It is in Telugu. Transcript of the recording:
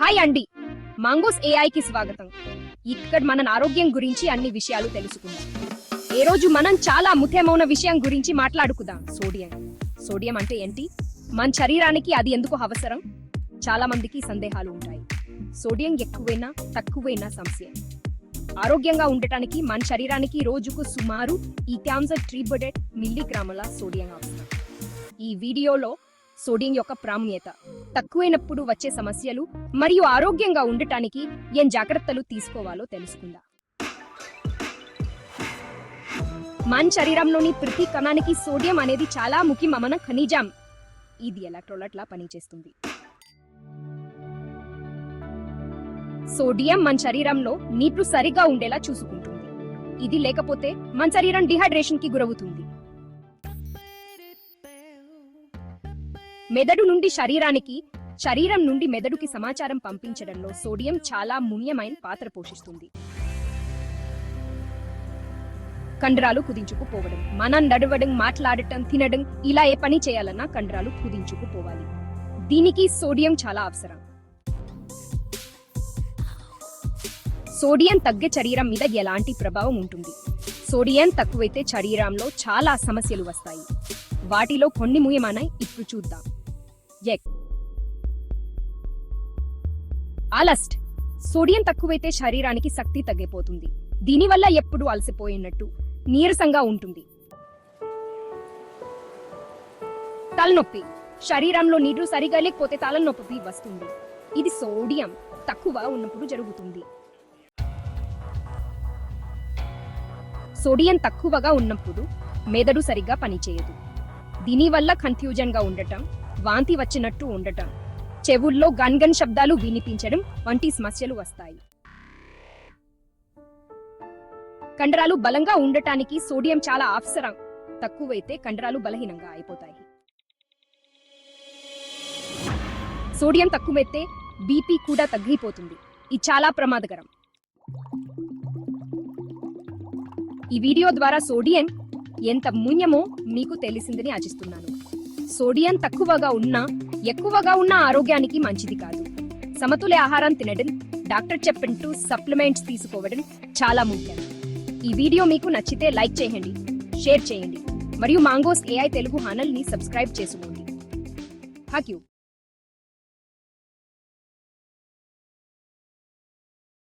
హాయ్ అండి. మాంగోస్ ఏఐకి కి స్వాగతం. ఇక్కడ మన ఆరోగ్యం గురించి అన్ని విషయాలు తెలుసుకుందాం. ఏ రోజు మనం చాలా ముఖ్యమైన విషయం గురించి మాట్లాడుకుందాం. సోడియం. సోడియం అంటే ఏంటి? మన శరీరానికి అది ఎందుకు అవసరం? చాలా మందికి సందేహాలు ఉంటాయి. సోడియం ఎక్కువైనా తక్కువైనా సమస్య ఆరోగ్యంగా ఉండటానికి మన శరీరానికి రోజుకు సుమారు ఈ క్యాన్సర్ ట్రీబడెడ్ మిల్లీగ్రాముల సోడియం అవసరం. ఈ వీడియోలో సోడియం యొక్క ప్రాముఖ్యత. తక్కువైనప్పుడు వచ్చే సమస్యలు మరియు ఆరోగ్యంగా ఉండటానికి ఏం జాగ్రత్తలు తీసుకోవాలో తెలుసుకుందాం. మన శరీరంలోని ప్రతి కణానికి సోడియం అనేది చాలా ముఖ్యమైన ఖనిజం. ఇది ఎలక్ట్రోలట్లా పనిచేస్తుంది. సోడియం మన శరీరంలో నీరు సరిగా ఉండేలా చూసుకుంటుంది. ఇది లేకపోతే మన శరీరం డిహైడ్రేషన్కి గురవుతుంది. మెదడు నుండి శరీరానికి శరీరం నుండి మెదడుకి సమాచారం పంపించడంలో సోడియం చాలా ముఖ్యమైన పాత్ర పోషిస్తుంది. కండరాలు కుదించుకుపోవడం మనం నడవడం మాట్లాడటం తినడం ఇలా ఏ పని చేయాలన్నా కండరాలు కుదించుకుపోవాలి. దీనికి సోడియం చాలా అవసరం. సోడియం తగ్గే శరీరం మీద ఎలాంటి ప్రభావం ఉంటుంది? సోడియం తక్కువైతే శరీరంలో చాలా సమస్యలు వస్తాయి. వాటిలో కొన్ని ముయమానై ఇప్పుడు చూద్దాం. ఎగ్ ఆలస్ట్ సోడియం తక్కువైతే శరీరానికి శక్తి తగ్గిపోతుంది. దీనివల్ల ఎప్పుడు అలసిపోయినట్టు నీరసంగా ఉంటుంది. తలనొప్పి. శరీరంలో నీరు సరిగా లేకపోతే తలనొప్పి వస్తుంది. ఇది సోడియం తక్కువ ఉన్నప్పుడు జరుగుతుంది. సోడియం తక్కువగా ఉన్నప్పుడు మెదడు సరిగ్గా పనిచేయదు. దీనివల్ల కన్ఫ్యూజన్గా ఉండటం వాంతి వచ్చినట్టు ఉండటం. చెవుల్లో గన్ గన్ శబ్దాలు వినిపించడం వంటి సమస్యలు వస్తాయి. కండరాలు బలంగా ఉండటానికి సోడియం చాలా అవసరం. తక్కువైతే కండరాలు బలహీనంగా అయిపోతాయి. సోడియం తక్కువైతే బీపీ కూడా తగ్గిపోతుంది. ఇది చాలా ప్రమాదకరం. ఈ వీడియో ద్వారా సోడియం ఎంత మున్యమో మీకు తెలిసిందని ఆశిస్తున్నాను. సోడియం తక్కువగా ఉన్నా ఎక్కువగా ఉన్న ఆరోగ్యానికి మంచిది కాదు. సమతుల్య ఆహారం తినడం డాక్టర్ చెప్పినట్టు సప్లిమెంట్స్ తీసుకోవడం చాలా ముఖ్యం. ఈ వీడియో మీకు నచ్చితే లైక్ చేయండి షేర్ చేయండి మరియు మాంగోస్ ఏఐ తెలుగు హానల్ని సబ్స్క్రైబ్ చేసుకోండి. Thank you